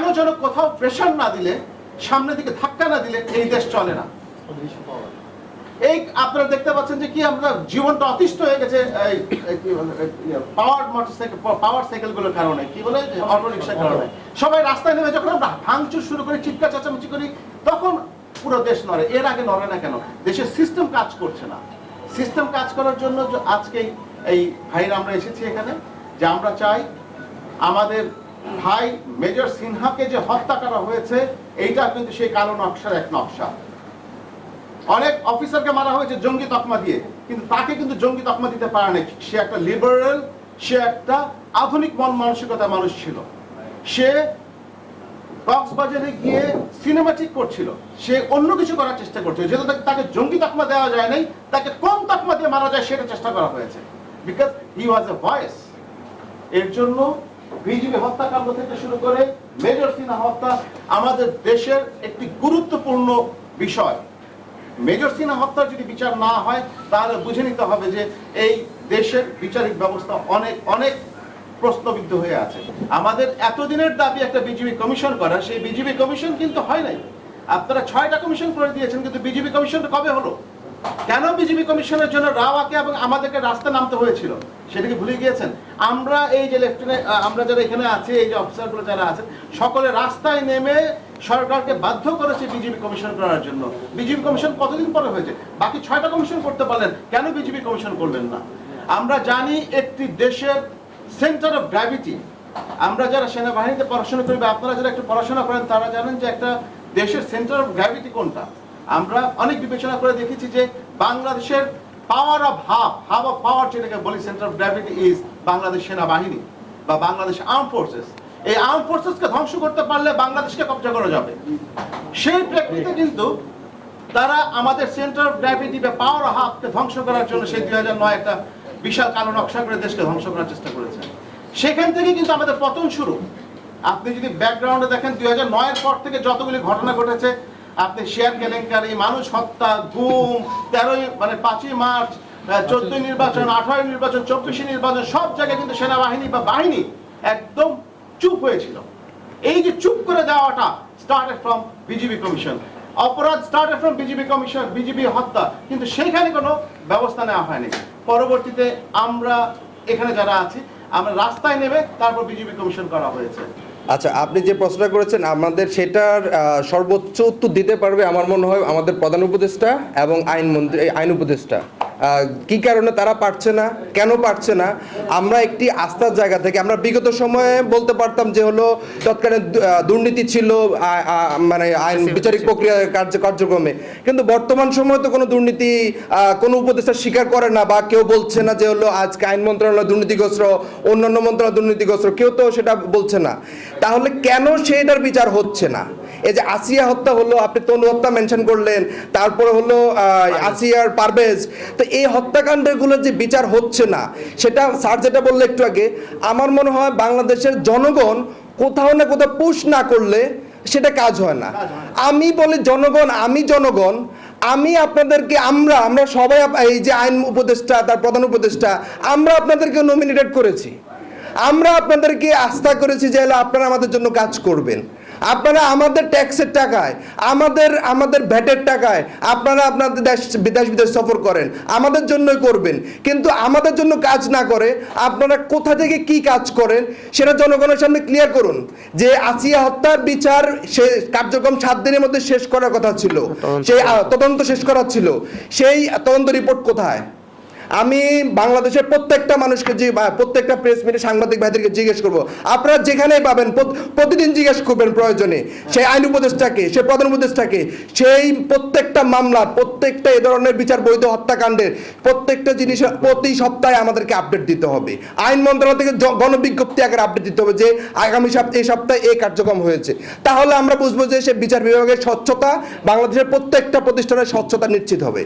কেন যেন কোথাও প্রেশার না দিলে সামনের দিকে ধাক্কা না দিলে এই দেশ চলে না। এই আপনারা দেখতে পাচ্ছেন যে কি আমরা জীবনটা অতিষ্ঠ হয়ে গেছে এই পাওয়ার মোটরসাইকেল পাওয়ার সাইকেলগুলোর কারণে কি বলে অটো রিক্সার কারণে। সবাই রাস্তায় নেমে যখন আমরা ভাঙচুর শুরু করি চিৎকার চেঁচামেচি করি তখন পুরো দেশ নড়ে। এর আগে নড়ে না কেন? দেশের সিস্টেম কাজ করছে না। সিস্টেম কাজ করার জন্য আজকে এই ভাইরা আমরা এসেছি এখানে যে আমরা চাই আমাদের ভাই মেজর সিনহাকে যে হত্যা করা হয়েছে, এইটা কিন্তু সেই কালো নকশার এক নকশা। অনেক অফিসারকে মারা হয়েছে জঙ্গি তকমা দিয়ে, কিন্তু তাকে কিন্তু জঙ্গি তকমা দিতে পারে নাই। সে একটা লিবারেল সে একটা আধুনিক মন মানসিকতা মানুষ ছিল। সে কক্সবাজারে গিয়ে সিনেমাটিক করছিল। সে অন্য কিছু করার চেষ্টা করছিল। যেহেতু তাকে- তাকে জঙ্গি তকমা দেওয়া যায় নাই, তাকে কোন তকমা দিয়ে মারা যায় সেটা চেষ্টা করা হয়েছে। Because he was A voice এর জন্য বিজেপি হত্যাকাণ্ড থেকে শুরু করে মেজর সিনহা হত্যা আমাদের দেশের একটি গুরুত্বপূর্ণ বিষয়। মেজর সিনহা হত্যার যদি বিচার না হয়, তাহলে বুঝে নিতে হবে যে এই দেশের বিচারিক ব্যবস্থা অনেক অনেক প্রশ্নবিদ্ধ হয়ে আছে। আমাদের এতদিনের দাবি একটা বিজেপি কমিশন করা, সেই বিজেপি কমিশন কিন্তু হয় নাই। আপনারা ছয়টা কমিশন করে দিয়েছেন, কিন্তু বিজেপি কমিশন কবে হলো? কেন বিজেপি কমিশনের জন্য রাওয়াকে এবং আমাদেরকে রাস্তা নামতে হয়েছিল? সেটাকে ভুলে গিয়েছেন? আমরা এই যে লেফটেন্যান্ট আমরা যারা এখানে আছি, এই যে অফিসারগুলো যারা আছেন, সকলে রাস্তায় নেমে সরকারকে বাধ্য করেছে বিজেপি কমিশন করার জন্য। বিজেপি কমিশন কতদিন পরে হয়েছে? বাকি ছয়টা কমিশন করতে পারলেন, কেন বিজেপি কমিশন করলেন না? আমরা জানি একটি দেশের সেন্টার অফ গ্র্যাভিটি আমরা যারা সেনাবাহিনীতে পড়াশোনা করি বা আপনারা যারা একটু পড়াশোনা করেন, তারা জানেন যে একটা দেশের সেন্টার অফ গ্র্যাভিটি কোনটা? আমরা অনেক বিবেচনা করে দেখেছি যে বাংলাদেশের power of half half of power যেটাকে বলি centre of gravity is Bangladesh সেনাবাহিনী বা বাংলাদেশ আর্ম ফোর্সেস এই আর্ম ফোর্সেসকে ধ্বংস করতে পারলে বাংলাদেশকে কবজা করা যাবে। সেই প্রেক্ষিতে কিন্তু তারা আমাদের সেন্টার অফ গ্র্যাভিটি বা পাওয়ার অফ হাফকে ধ্বংস করার জন্য সেই দুই হাজার নয় একটা বিশাল কালো নকশা করে দেশকে ধ্বংস করার চেষ্টা করেছে। সেখান থেকে কিন্তু আমাদের পতন শুরু। আপনি যদি ব্যাকগ্রাউন্ডে দেখেন, দুই হাজার নয়ের পর থেকে যতগুলি ঘটনা ঘটেছে আপনি শেয়ার কেলেঙ্কারি, মানুষ হত্যা, গুম, তেরোই মানে পাঁচই মার্চ চোদ্দই নির্বাচন, আঠারোই নির্বাচন, চব্বিশে নির্বাচন, সব জায়গায় কিন্তু সেনাবাহিনী বা বাহিনী একদম চুপ হয়েছিল। এই যে চুপ করে যাওয়াটা স্টার্টেড ফ্রম বিজিবি কমিশন অপরাধ started from BGB commission BGB হত্যা, কিন্তু সেইখানে কোনো ব্যবস্থা নেওয়া হয়নি। পরবর্তীতে আমরা এখানে যারা আছি, আমরা রাস্তায় নেবে তারপর বিজিবি কমিশন করা হয়েছে। আচ্ছা আপনি যে প্রশ্নটা করেছেন, আমাদের সেটার সর্বোচ্চ উত্তর দিতে পারবে, আমার মনে হয় আমাদের প্রধান উপদেষ্টা এবং আইন মন্ত্রী আইন উপদেষ্টা। কি কারণে তারা পারছে না? কেন পারছে না? আমরা একটি আস্থার জায়গা থেকে আমরা বিগত সময়ে বলতে পারতাম যে হলো তৎকালীন দুর্নীতি ছিল মানে আইন বিচারিক প্রক্রিয়া কার্য কার্যক্রমে। কিন্তু বর্তমান সময়ে তো কোনো দুর্নীতি কোনো উপদেষ্টা স্বীকার করে না বা কেউ বলছে না যে হলো আজকে আইন মন্ত্রণালয় দুর্নীতিগ্রস্ত অন্যান্য মন্ত্রণালয় দুর্নীতিগ্রস্ত কেউ তো সেটা বলছে না। তাহলে কেন সেটার বিচার হচ্ছে না? এই যে আসিয়া হত্যা হলো আপনি তনু হত্যা মেনশন করলেন তারপরে হলো আসিয়ার পারভেজ। তো এই হত্যাকাণ্ডগুলোর যে বিচার হচ্ছে না সেটা স্যার যেটা বলল একটু আগে আমার মনে হয় বাংলাদেশের জনগণ কোথাও না কোথাও পুশ না করলে সেটা কাজ হয় না। আমি বলি জনগণ আমি জনগণ আমি আপনাদেরকে আমরা আমরা সবাই এই যে আইন উপদেষ্টা তার প্রধান উপদেষ্টা আমরা আপনাদেরকে নমিনেটেড করেছি। আমরা আপনাদেরকে আস্থা করেছি যে আপনারা আমাদের জন্য কাজ করবেন। আপনারা আমাদের ট্যাক্সের টাকায় আমাদের আমাদের ভ্যাটের টাকায় আপনারা আপনাদের দেশ বিদেশ বিদেশ সফর করেন আমাদের জন্যই করবেন। কিন্তু আমাদের জন্য কাজ না করে আপনারা কোথা থেকে কি কাজ করেন সেটা জনগণের সামনে ক্লিয়ার করুন। যে আসিয়া হত্যার বিচার সে কার্যক্রম সাত দিনের মধ্যে শেষ করার কথা ছিল। সেই তদন্ত শেষ করার ছিল। সেই তদন্ত রিপোর্ট কোথায়? আমি বাংলাদেশের প্রত্যেকটা মানুষকে যে প্রত্যেকটা প্রেস মিটে সাংবাদিক ভাইদেরকে জিজ্ঞেস করব। আপনারা যেখানেই পাবেন প্রতিদিন জিজ্ঞেস করবেন প্রয়োজনে, সেই আইন উপদেষ্টাকে সেই প্রধান উপদেষ্টাকে সেই প্রত্যেকটা মামলা প্রত্যেকটা এ ধরনের বিচার বৈধ হত্যাকাণ্ডের প্রত্যেকটা জিনিস প্রতি সপ্তাহে আমাদেরকে আপডেট দিতে হবে। আইন মন্ত্রণালয় থেকে গণবিজ্ঞপ্তি আকারে আপডেট দিতে হবে যে, আগামী সপ্তাহে এই সপ্তাহে এই কার্যক্রম হয়েছে। তাহলে আমরা বুঝব যে সে বিচার বিভাগের স্বচ্ছতা, বাংলাদেশের প্রত্যেকটা প্রতিষ্ঠানের স্বচ্ছতা নিশ্চিত হবে।